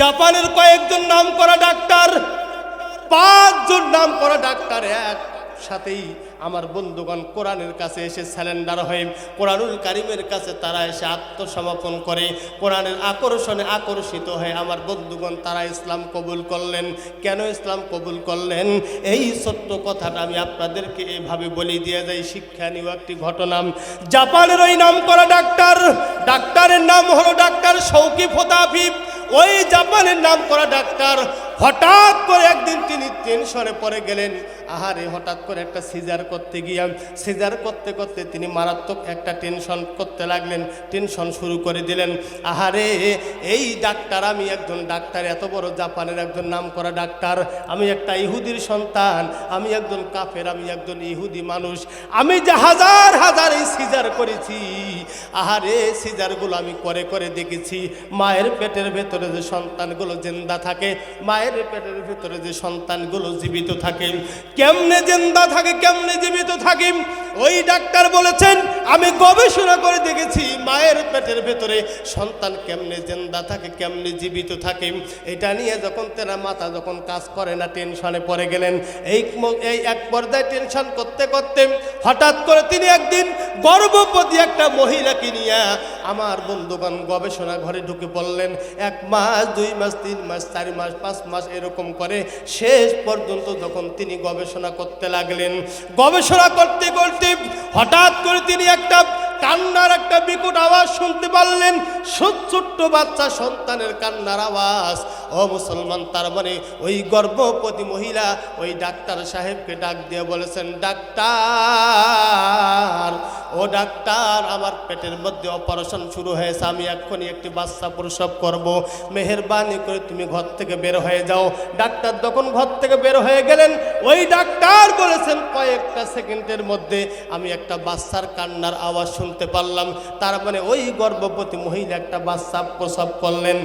জাপানের কয়েকজন নাম করা ডাক্তার, পাঁচজন নাম করা ডাক্তার এক সাথেই আমার বন্ধুগণ কোরআনের কাছে এসে স্যালেন্ডার হয়ে কোরআনুল কারিমের কাছে তারা এসে আত্মসমর্পণ করে, কোরআনের আকর্ষণে আকর্ষিত হয়ে আমার বন্ধুগণ তারা ইসলাম কবুল করলেন। কেন ইসলাম কবুল করলেন? এই সত্য কথাটা আমি আপনাদেরকে এভাবে বলি দিয়ে যাই। শিক্ষা শিক্ষণীয় একটি ঘটনা। জাপানের ওই নাম করা ডাক্তার, ডাক্তারের নাম হলো ডাক্তার শৌকিফ হোদাফিফ ওই জাপানের নাম করা ডাক্তার হঠাৎ করে একদিন তিনি টেনশনে পড়ে গেলেন। আহারে, হঠাৎ করে একটা সিজার করতে গিয়ে সিজার করতে করতে তিনি মারাত্মক একটা টেনশন করতে লাগলেন টেনশন শুরু করে দিলেন। আহারে, এই ডাক্তার, আমি একজন ডাক্তার, এত বড় জাপানের একজন নাম করা ডাক্তার, আমি একটা ইহুদির সন্তান, আমি একজন কাফের, আমি একজন ইহুদি মানুষ, আমি যে হাজার হাজার এই সিজার করেছি। আহারে সিজারগুলো আমি করে করে দেখেছি। মায়ের পেটের ভেতরে যে সন্তানগুলো জেন্দা থাকে, মায়ের পেটের ভেতরে যে সন্তানগুলো জীবিত থাকে কেমনে জিন্দা থাকে কেমনে জীবিত থাকে ওই ডাক্তার বলেছেন, আমি গবেষণা করে দেখেছি মায়ের পেটের ভেতরে সন্তান কেমনে জিন্দা থাকে, কেমনে জীবিত থাকে। এটা নিয়ে যখন তেরা মাথা যখন কাজ করে না, টেনশনে পড়ে গেলেন। এই এই এক পর্যায়ে টেনশন করতে করতে হঠাৎ করে তিনি একদিন গর্ভবতী একটা মহিলাকে নিয়ে আমার বন্ধুগণ গবেষণা ঘরে ঢুকে পড়লেন। এক মাস, দুই মাস, তিন মাস, চার মাস, পাঁচ মাস এরকম করে শেষ পর্যন্ত যখন তিনি গবেষণা করতে লাগলেন। গবেষণা করতে করতে হঠাৎ করে তিনি একটা কান্নার একটা বিকট আওয়াজ শুনতে পারলেন। ছোট্ট বাচ্চা সন্তানের কান্নার আওয়াজ। ও মুসলমান, তার মানে ওই গর্ভবতী মহিলা ওই ডাক্তার সাহেবকে ডাক দিয়ে বলেছেন, ডাক্তার, ও ডাক্তার, আমার পেটের মধ্যে অপারেশন শুরু হয়েছে, আমি এক্ষুনি একটি বাচ্চা প্রসব করব। মেহরবানি করে তুমি ঘর থেকে বের হয়ে যাও। ডাক্তার যখন ঘর থেকে বের হয়ে গেলেন, ওই ডাক্তার বলেছেন, কয়েকটা সেকেন্ডের মধ্যে আমি একটা বাচ্চার কান্নার আওয়াজ শুনতে পারলাম। তার মানে ওই গর্ভবতী মহিলা একটা বাচ্চা প্রসব করলেন।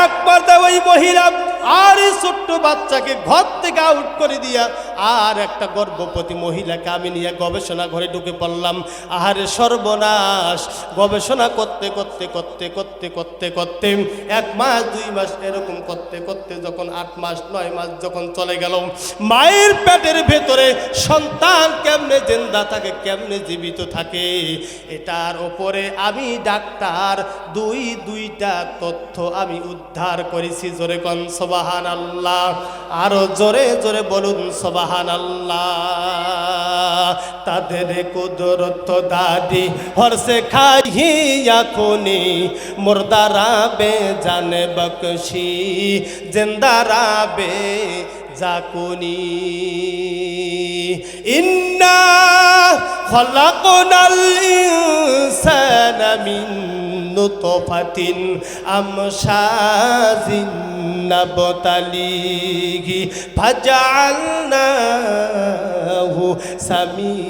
একবার তো ওই মহিলা হিরাব আর এই ছোট্ট বাচ্চাকে ঘর থেকে আউট করে দিয়া আর একটা গর্ভবতী মহিলাকে আমি নিয়ে গবেষণা ঘরে ঢুকে পড়লাম। আহারে সর্বনাশ। গবেষণা করতে করতে করতে করতে করতে করতে এক মাস, দুই মাস এরকম করতে করতে যখন আট মাস, নয় মাস যখন চলে গেল, মায়ের পেটের ভেতরে সন্তান কেমনে জিন্দা থাকে, কেমনে জীবিত থাকে, এটার ওপরে আমি ডাক্তার, দুই, দুইটা তথ্য আমি উদ্ধার করেছি, জোরে কন সবাহান আল্লাহ আরও জোরে জোরে বলুন সবাহান আল্লাহ তাদের কুদরত দাদি হরসে খাইয়া খুনি মুর্দারা বে জানে বকশি, জিন্দারা বে জাকুনি ইন্না খলাকনাল ইনসানা মিন নুতফাতিন আমশাজিন নাবতালিহি ফাজআলনাহু সামিআম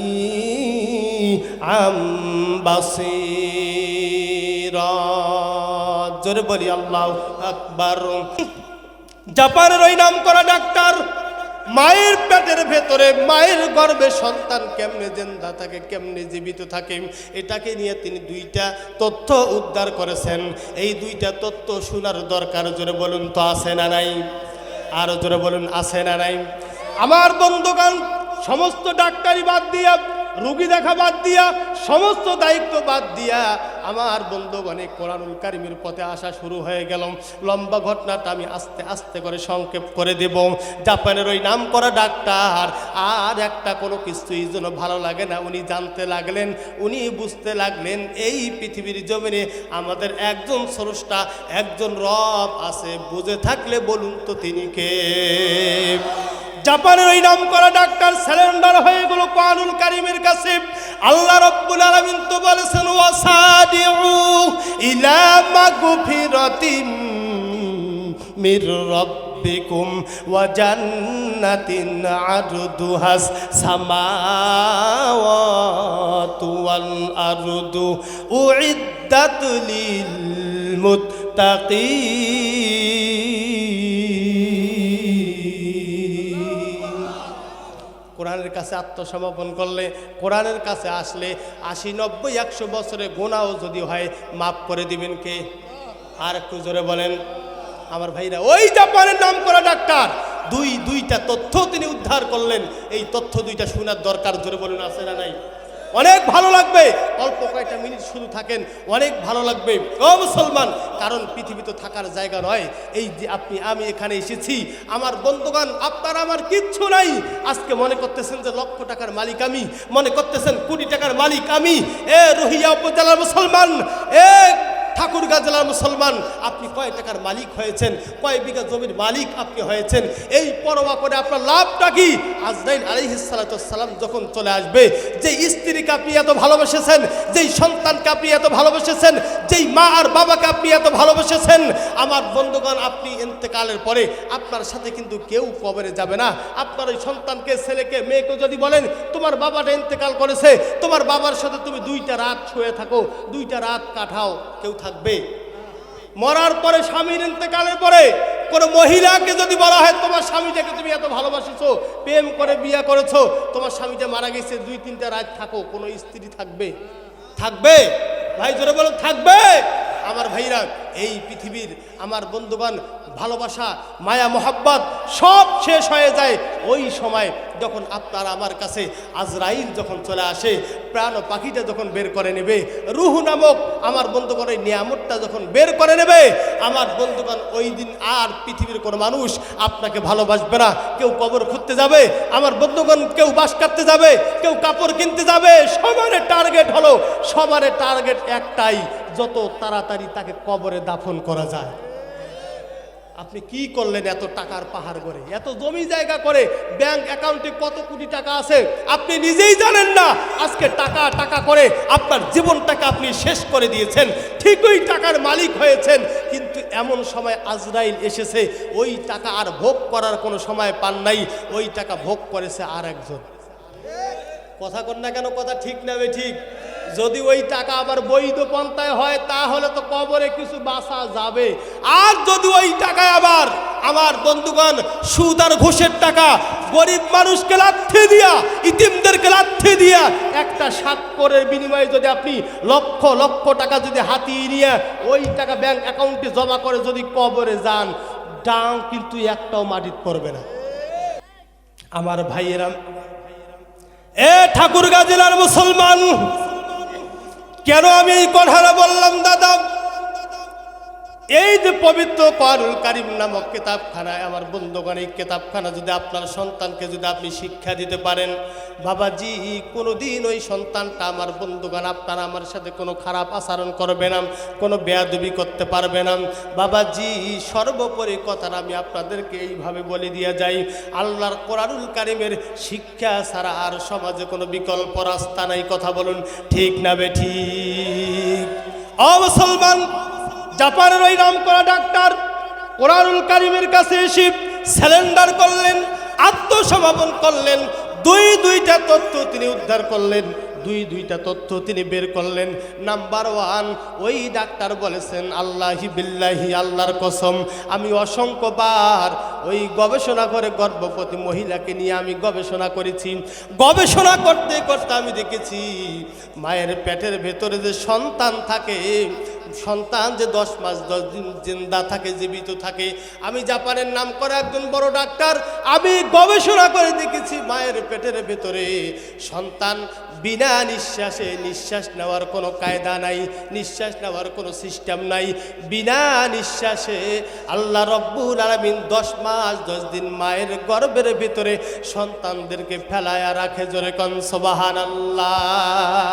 বাসীরা। জোরে বলি আল্লাহ আকবর। জাপানের ওই নাম করা ডাক্তার মায়ের পেটের ভেতরে, মায়ের গর্ভে সন্তান কেমনে জিন্দা থাকে, কেমনে জীবিত থাকে, এটাকে নিয়ে তিনি দুইটা তথ্য উদ্ধার করেছেন। এই দুইটা তথ্য শোনার দরকার, জোরে বলুন তো আছে না নাই? আরও জোরে বলুন, আছে না নাই? আমার বন্ধুগণ, সমস্ত ডাক্তারি বাদ দিয়া, রুগী দেখা বাদ দিয়া, সমস্ত দায়িত্ব বাদ দিয়া আমার বন্ধুগণে কোরআনুল কারিমের পথে আসা শুরু হয়ে গেল। লম্বা ঘটনাটা আমি আস্তে আস্তে করে সংক্ষেপ করে দেব। জাপানের ওই নাম করা ডাক্তার, আর একটা কোনো কিছুই যেন ভালো লাগে না, উনি জানতে লাগলেন, উনি বুঝতে লাগলেন, এই পৃথিবীর জমিনে আমাদের একজন স্রষ্টা, একজন রব আছে, বুঝে থাকলে বলুন তো তিনি কে? জাপানের ওই নাম করা ডাক্তার স্যালেন্ডার হয়ে গেল কোরআনুল কারিমের কাছে। আল্লাহ রব্বুল আলামিন তো বলেছেন, ওয়াসাদিউ ইলা মাগফিরাতিম মির রব্বিকুম ওয়া জান্নাতিন আরদুহাস সামাওয়াতু ওয়াল আরদু উইদ্দাত লিল মুত্তাকিন। কাছে আত্মসমর্পণ করলে, কোরআনের কাছে আসলে আশি, নব্বই, একশো বছরে গোনাও যদি হয়, মাফ করে দিবেন কে? আর একটু জোরে বলেন। আমার ভাইরা, ওই জাপানের নাম করা ডাক্তার, দুই, দুইটা তথ্য তিনি উদ্ধার করলেন। এই তথ্য দুইটা শোনার দরকার, জোরে বলুন, আছে না নাই? অনেক ভালো লাগবে। অল্প কয়েকটা মিনিট শুধু থাকেন, অনেক ভালো লাগবে। ও মুসলমান, কারণ পৃথিবী তো থাকার জায়গা নয়। এই যে আপনি, আমি এখানে এসেছি। আমার বন্ধুগান আপনার আমার কিচ্ছু নাই। আজকে মনে করতেছেন যে লক্ষ টাকার মালিক আমি, মনে করতেছেন কোটি টাকার মালিক আমি। এ রোহিয়া উপজেলার মুসলমান, এ ঠাকুরগাঁ জেলার মুসলমান, আপনি কয় টাকার মালিক হয়েছেন? কয় বিঘা জমির মালিক আপনি হয়েছেন? এই পরোয়া করে আপনার লাভটা কি? আজরাইল আলিহিসালাম যখন চলে আসবে, যে স্ত্রীকে আপনি এত ভালোবেসেছেন, যেই সন্তানকে আপনি এত ভালোবেসেছেন, যেই মা আর বাবাকে আপনি এত ভালোবেসেছেন, আমার বন্ধুগণ, আপনি ইন্তেকালের পরে আপনার সাথে কিন্তু কেউ কবরে যাবে না। আপনার ওই সন্তানকে, ছেলেকে, মেয়েকে যদি বলেন, তোমার বাবাটা ইন্তেকাল করেছে, তোমার বাবার সাথে তুমি দুইটা রাত শুয়ে থাকো, দুইটা রাত কাটাও। কেউ থাকবে। মরার পরে স্বামীর ইন্তেকালের পরে কোনো মহিলাকে যদি বলা হয়, তোমার স্বামীটাকে তুমি এত ভালোবাসেছো, প্রেম করে, বিয়ে করেছ, তোমার স্বামীটা মারা গেছে, দুই, তিনটা রাত থাকো, কোনো স্ত্রী থাকবে? থাকবে? ভাই, জোরে বলো থাকবে? আমার ভাইরা এই পৃথিবীর আমার বন্ধুগণ ভালোবাসা, মায়া, মোহাব্বত সব শেষ হয়ে যায়। ওই সময় যখন আপনার আমার কাছে আজরাইল যখন চলে আসে, প্রাণ পাখিটা যখন বের করে নেবে, রুহু নামক আমার বন্ধুগণ এই নিয়ামতটা যখন বের করে নেবে, আমার বন্ধুগণ ওই দিন আর পৃথিবীর কোনো মানুষ আপনাকে ভালোবাসবে না। কেউ কবর খুঁজতে যাবে, আমার বন্ধুগণ কেউ বাস কাটতে যাবে, কেউ কাপড় কিনতে যাবে, সবারে টার্গেট হলো, সবারে টার্গেট একটাই, যত তাড়াতাড়ি তাকে কবরে দাফন করা যায়। আপনি কি করলেন এত টাকার পাহাড় করে এত জমি জায়গা করে ব্যাংক অ্যাকাউন্টে কত কোটি টাকা আছে? আপনি নিজেই জানেন না। আজকে টাকা টাকা করে আপনার জীবনটাকে আপনি শেষ করে দিয়েছেন। ঠিকই টাকার মালিক হয়েছেন, কিন্তু এমন সময় আজরাইল এসেছে, ওই টাকা আর ভোগ করার কোনো সময় পান নাই। ওই টাকা ভোগ করেছে আর একজন কথা কর না কেন, কথা ঠিক নেবে ঠিক? যদি ওই টাকা আবার বৈধ পন্থায় হয়, তাহলে তো কবরে কিছু বাঁচা যাবে। আর যদি ওই টাকায় আবার আমার বন্ধুগণ সুদ আর ঘুষের টাকা গরিব মানুষকে লাথে দিয়া, ইতিমদেরকে লাথি দিয়া একটা স্বাক্ষরের বিনিময়ে যদি আপনি লক্ষ লক্ষ টাকা যদি হাতিয়ে নিয়ে ওই টাকা ব্যাংক অ্যাকাউন্টে জমা করে যদি কবরে যান ডাং কিন্তু একটাও মাটির পড়বে না। আমার ভাইয়েরা, এ ঠাকুরগাঁ জেলার মুসলমান কেন আমি এই কথাটা বললাম দাদা? এই যে পবিত্র করুল কারিম নামক কেতাবখানায় আমার বন্ধুগণ, এই কেতাবখানা যদি আপনার সন্তানকে যদি আপনি শিক্ষা দিতে পারেন, বাবাজি, কোনোদিন ওই সন্তানটা আমার বন্ধুগণ, আপনার আমার সাথে কোনো খারাপ আচরণ করবে না, কোনো বেয়াদবি করতে পারবে না। বাবাজি, সর্বোপরি কথাটা আমি আপনাদেরকে এইভাবে বলে দিয়ে যাই, আল্লাহর কোরআনুল কারিমের শিক্ষা ছাড়া আর সমাজে কোনো বিকল্প রাস্তা নাই, কথা বলুন, ঠিক না বে ঠিক? অ মুসলমান জাপানের ওই নাম করা ডাক্তার কোরআনুল কারিমের কাছে এসে স্যালেন্ডার করলেন আত্মসমাপন করলেন, দুই দুইটা তথ্য তিনি উদ্ধার করলেন, দুই দুইটা তথ্য তিনি বের করলেন। নাম্বার ওয়ান ওই ডাক্তার বলেছেন, আল্লাহি বিল্লাহি, আল্লাহর কসম, আমি অসংখ্যবার ওই গবেষণা করে গর্ভবতী মহিলাকে নিয়ে আমি গবেষণা করেছি। গবেষণা করতে করতে আমি দেখেছি, মায়ের পেটের ভেতরে যে সন্তান থাকে সন্তান যে দশ মাস, দশ দিন জিন্দা থাকে, জীবিত থাকে, আমি জাপানের নাম করা একজন বড় ডাক্তার, আমি গবেষণা করে দেখেছি মায়ের পেটের ভেতরে। সন্তান বিনা নিঃশ্বাসে নিঃশ্বাস নেওয়ার কোনো কায়দা নাই, নিঃশ্বাস নেওয়ার কোনো সিস্টেম নাই। বিনা নিঃশ্বাসে আল্লাহ রব্বুল আলমিন দশ মাস, দশ দিন মায়ের গর্ভের ভিতরে সন্তানদেরকে ফেলায়া রাখে জোরে কন সোবাহান আল্লাহ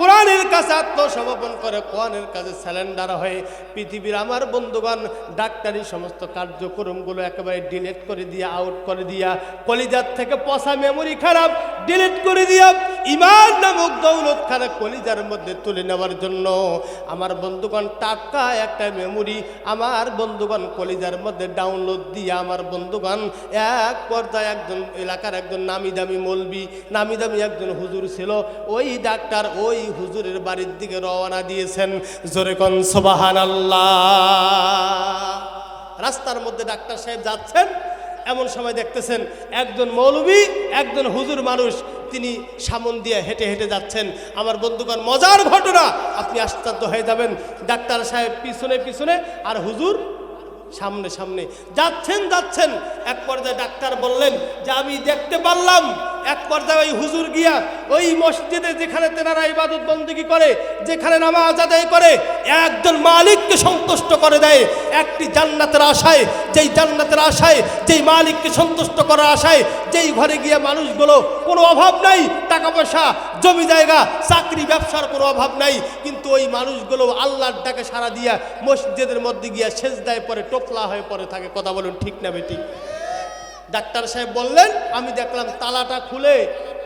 কোরআনের কাছে আত্মসমর্পণ করে, কোরআনের কাছে স্যালেন্ডার হয়ে পৃথিবীর আমার বন্ধুগণ, ডাক্তারি সমস্ত কার্যক্রমগুলো একেবারে ডিলেট করে দিয়া আউট করে দিয়া, কলিজার থেকে পচা মেমোরি খারাপ ডিলেট করে দিয়া ইমান নামক দৌলত খানা কলিজার মধ্যে তুলে নেওয়ার জন্য আমার বন্ধুগণ টাকা একটা মেমোরি আমার বন্ধুগণ কলিজার মধ্যে ডাউনলোড দিয়ে আমার বন্ধুগণ এক পর্যায়ে একজন এলাকার একজন নামি দামি মলবি, নামি দামি একজন হুজুর ছিল। ওই ডাক্তার ওই হুজুরের বাড়ির দিকে রওনা দিয়েছেন। জোরে কন সোবাহান রাস্তার মধ্যে ডাক্তার সাহেব যাচ্ছেন। এমন সময় দেখতেছেন একজন মৌলবী, একজন হুজুর মানুষ তিনি সামন দিয়ে হেঁটে হেঁটে যাচ্ছেন। আমার বন্ধুগণ, মজার ঘটনা, আপনি আশ্চর্য হয়ে যাবেন। ডাক্তার সাহেব পিছনে পিছনে আর হুজুর সামনে সামনে। যাচ্ছেন যাচ্ছেন। এক পর্যায়ে ডাক্তার বললেন, যে আমি দেখতে পারলাম। এক পর্যায়ে ওই হুজুর গিয়া ওই মসজিদে যেখানে তেনারা ইবাদত বন্দিগি করে, যেখানে নামাজ আদায় করে একজন মালিককে সন্তুষ্ট করে দেয়, একটি জান্নাতের আশায়, যেই জান্নাতের আশায়, যেই মালিককে সন্তুষ্ট করার আশায়, যেই ঘরে গিয়ে মানুষগুলো কোনো অভাব নাই টাকা পয়সা জমি জায়গা, চাকরি, ব্যবসার কোনো অভাব নাই, কিন্তু ওই মানুষগুলো আল্লাহর ডাকে সারা দিয়া মসজিদের মধ্যে গিয়া শেষ দেয় পরে টোপলা হয়ে পড়ে থাকে। কথা বলুন ঠিক না বেটি? ডাক্তার সাহেব বললেন, আমি দেখলাম তালাটা খুলে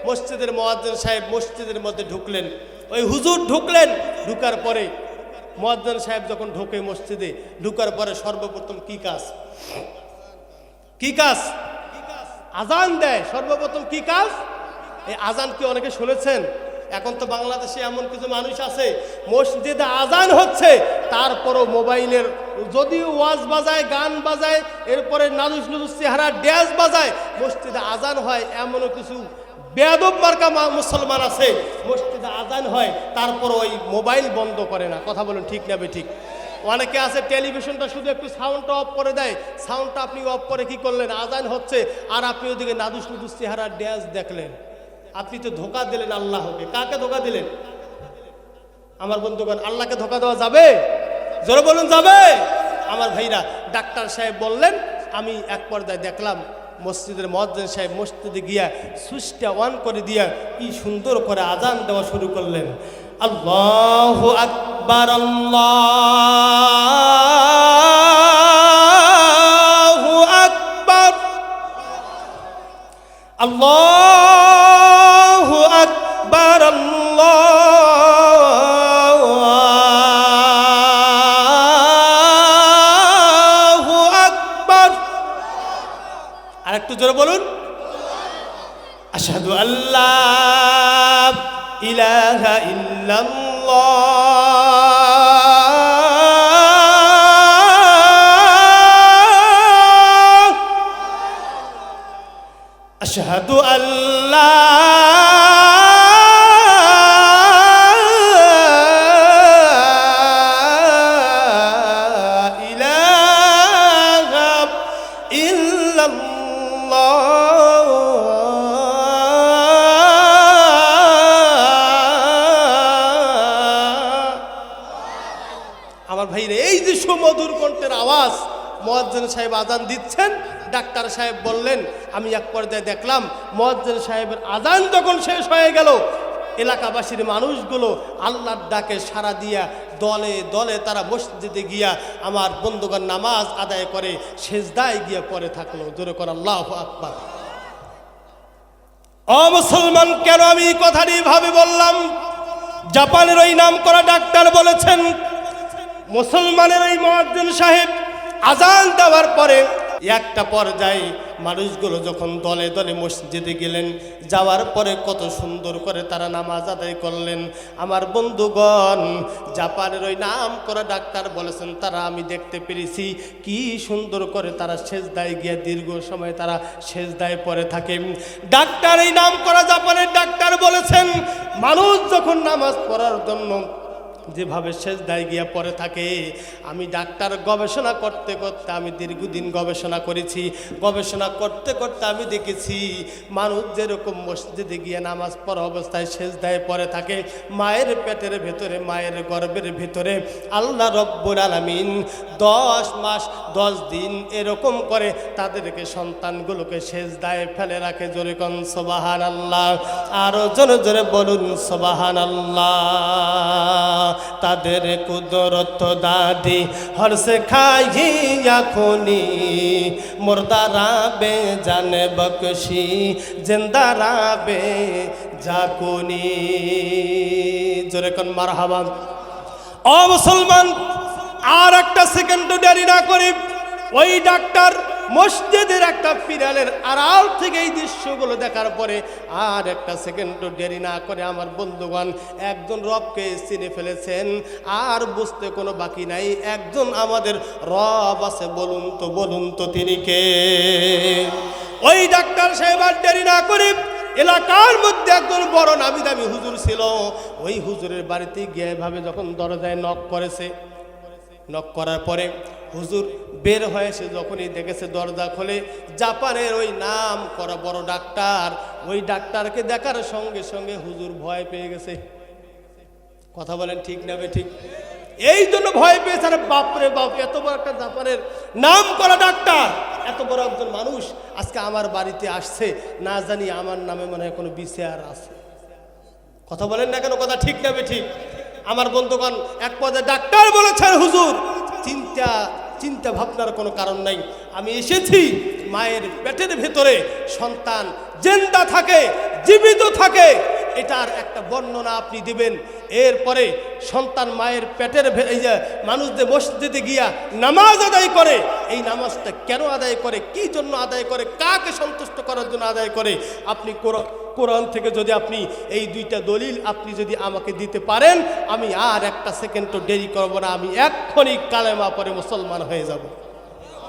মসজিদের মোয়াজ্জেন সাহেব মসজিদের মধ্যে ঢুকলেন। ওই হুজুর ঢুকলেন, ঢুকার পরে মোয়াজ্জেন সাহেব যখন ঢোকে মসজিদে, ঢুকার পরে সর্বপ্রথম কি কাজ? কি কাজ? আজান দেয়। সর্বপ্রথম কি কাজ? এই আজান কি অনেকে শুনেছেন? এখন তো বাংলাদেশে এমন কিছু মানুষ আছে, মসজিদে আজান হচ্ছে, তারপরও মোবাইলের যদি ওয়াজ বাজায়, গান বাজায়, এরপরে নাদুস নুদুস চেহারা ড্যাস বাজায়, মসজিদে আজান হয়, এমনও কিছু বেয়াদব মার্কা মুসলমান আছে। মসজিদে আজান হয়, তারপর ওই মোবাইল বন্ধ করে না। কথা বলুন, ঠিক না ঠিক অনেকে আছে, টেলিভিশনটা শুধু একটু সাউন্ডটা অফ করে দেয়। সাউন্ডটা আপনি অফ করে কি করলেন? আজান হচ্ছে, আর আপনি ওদিকে নাদুস নুদুস চেহারা ড্যান্স দেখলেন। আপনি তো ধোকা দিলেন আল্লাহকে। কাকে ধোকা দিলেন? আমার বন্ধুগণ, আল্লাহকে ধোকা দেওয়া যাবে? জোরে বলুন, যাবে? আমার ভাইরা, ডাক্তার সাহেব বললেন, আমি এক পর্যায়ে দেখলাম মসজিদের মজ্জেন সাহেব মসজিদে গিয়া সুইচটা অন করে দিয়া কি সুন্দর করে আজান দেওয়া শুরু করলেন। আল্লাহ আকবার আল্লাহ আকবার। আল্লাহ আরেকটু জোরে বলুন। আসাদু আল্লাহ ইলাহা ইল্লাল্লাহ। আসাদু আল্লাহ মোয়াজ্জেন সাহেব আজান দিচ্ছেন, ডাক্তার সাহেব বললেন, আমি এক পর্যায়ে দেখলাম মোয়াজ্জেন সাহেবের আজান যখন শেষ হয়ে গেল, এলাকাবাসীর মানুষগুলো আল্লাহর ডাকে সারা দিয়া দলে দলে তারা মসজিদে গিয়া আমার বন্ধুগণ নামাজ আদায় করে, সেজদায় গিয়া পরে থাকল। জোরে কর আল্লাহ আকবার। মুসলমান, কেন আমি কথাটি ভাবে বললাম? জাপানের ওই নাম করা ডাক্তার বলেছেন, মুসলমানের ওই মহাদ্দিন সাহেব আজান দেওয়ার পরে একটা পর্যায়ে মানুষগুলো যখন দলে দলে মসজিদে গেলেন, যাওয়ার পরে কত সুন্দর করে তারা নামাজ আদায় করলেন। আমার বন্ধুগণ, জাপানের ওই নাম করা ডাক্তার বলেছেন, তারা আমি দেখতে পেরেছি কি সুন্দর করে তারা সেজদায় গিয়ে দীর্ঘ সময় তারা সেজদায় পড়ে থাকে। ডাক্তার এই নাম করা জাপানের ডাক্তার বলেছেন, মানুষ যখন নামাজ পড়ার জন্য যেভাবে শেষ দায় গিয়া পড়ে থাকে, আমি ডাক্তার গবেষণা করতে করতে আমি দীর্ঘদিন গবেষণা করেছি। গবেষণা করতে করতে আমি দেখেছি, মানুষ যেরকম মসজিদে গিয়ে নামাজ পড়া অবস্থায় শেষ দায় পড়ে থাকে, মায়ের পেটের ভেতরে, মায়ের গর্ভের ভেতরে আল্লাহ রব্বুর আলামিন দশ মাস, দশ দিন এরকম করে তাদেরকে সন্তানগুলোকে শেষ দায়ে ফেলে রাখে জোরে কন সোবাহান আল্লাহ আরও জোরে জোরে বলুন সোবাহান আল্লাহ তাদের কুদরত দাদি হরসে খাইয়া খুনি মুর্দারা বে জানে বকশি জিন্দারা বে জাকুনি। জোরে কোন মার হাবান অ মুসলমান, আর একটা সেকেন্ড দেরি না করি ওই ডাক্তার মসজিদের একটা পিরালের আড়াল থেকে এই দৃশ্যগুলো দেখার পরে আর একটা সেকেন্ড দেরি না করে আমার বন্ধুগণ, একজন রবকে চিনে ফেলেছেন, আর বুঝতে কোনো বাকি নাই। একজন আমাদের রব আছে, বলুন তো বলুন তো তিনি কে? ওই ডাক্তার সাহেব আর দেরি না করে এলাকার মধ্যে একজন বড় নামি দামি হুজুর ছিল। ওই হুজুরের বাড়িতে গিয়ে এভাবে যখন দরজায় নক করেছে নক করার পরে হুজুর বের হয়েছে যখনই দেখেছে দরজা খোলে, জাপানের ওই নাম করা বড় ডাক্তার। ওই ডাক্তারকে দেখার সঙ্গে সঙ্গে হুজুর ভয় পেয়ে গেছে। কথা বলেন ঠিক না বে ঠিক? এই জন্য ভয় পেয়েছে, আরে বাপরে বাপ, এত বড় একটা জাপানের নাম করা ডাক্তার! এত বড় একজন মানুষ আজকে আমার বাড়িতে আসছে, না জানি আমার নামে মনে হয় কোনো বিচার আছে। কথা বলেন না কেন? কথা ঠিক না বে ঠিক? আমার বন্ধুগণ, এক পদে ডাক্তার বলেছেন হুজুর। চিন্তা চিন্তা ভাবনার কোনো কারণ নাই। আমি এসেছি মায়ের পেটের ভেতরে, সন্তান জেন্দা থাকে, জীবিত থাকে। এটার একটা বর্ণনা আপনি দিবেন। এরপরে সন্তান মায়ের পেটের ভে- এই মানুষ যে মসজিদে গিয়া নামাজ আদায় করে, এই নামাজটা কেন আদায় করে, কি জন্য আদায় করে, কাকে সন্তুষ্ট করার জন্য আদায় করে, আপনি কোরআ- কোরআন থেকে যদি আপনি এই দুইটা দলিল আপনি যদি আমাকে দিতে পারেন, আমি আর একটা সেকেন্ড তো দেরি করব না, আমি এক্ষণি কালেমা পরে মুসলমান হয়ে যাব।